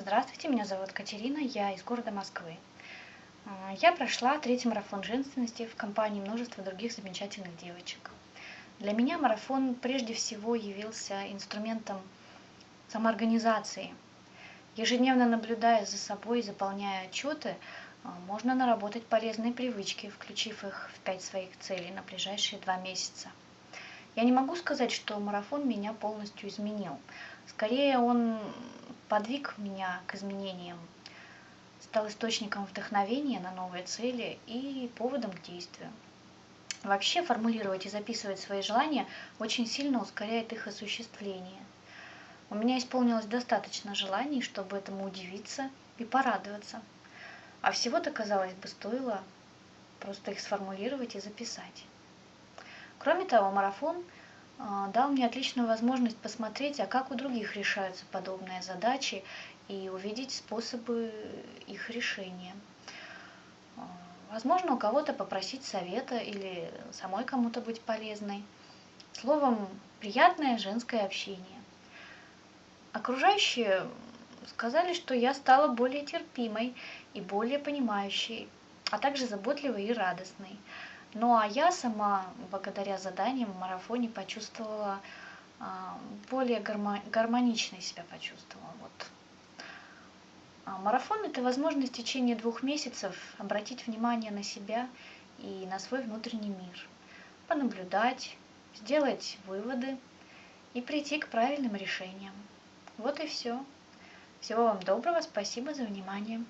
Здравствуйте, меня зовут Катерина, я из города Москвы. А, я прошла третий марафон женственности в компании множества других замечательных девочек. Для меня марафон прежде всего явился инструментом самоорганизации. Ежедневно наблюдая за собой и заполняя отчеты, а, можно наработать полезные привычки, включив их в пять своих целей на ближайшие два месяца. Я не могу сказать, что марафон меня полностью изменил. Скорее, он подвиг меня к изменениям, стал источником вдохновения на новые цели и поводом к действию. Вообще формулировать и записывать свои желания очень сильно ускоряет их осуществление. У меня исполнилось достаточно желаний, чтобы этому удивиться и порадоваться. А всего-то, казалось бы, стоило просто их сформулировать и записать. Кроме того, марафон – дал мне отличную возможность посмотреть, а как у других решаются подобные задачи и увидеть способы их решения. А, возможно, у кого-то попросить совета или самой кому-то быть полезной. Словом, приятное женское общение. Окружающие сказали, что я стала более терпимой и более понимающей, а также заботливой и радостной. Ну а я сама, благодаря заданиям в марафоне, почувствовала а, более гармонично себя почувствовала. Вот. А марафон – это возможность в течение двух месяцев обратить внимание на себя и на свой внутренний мир, понаблюдать, сделать выводы и прийти к правильным решениям. Вот и все. Всего вам доброго, спасибо за внимание.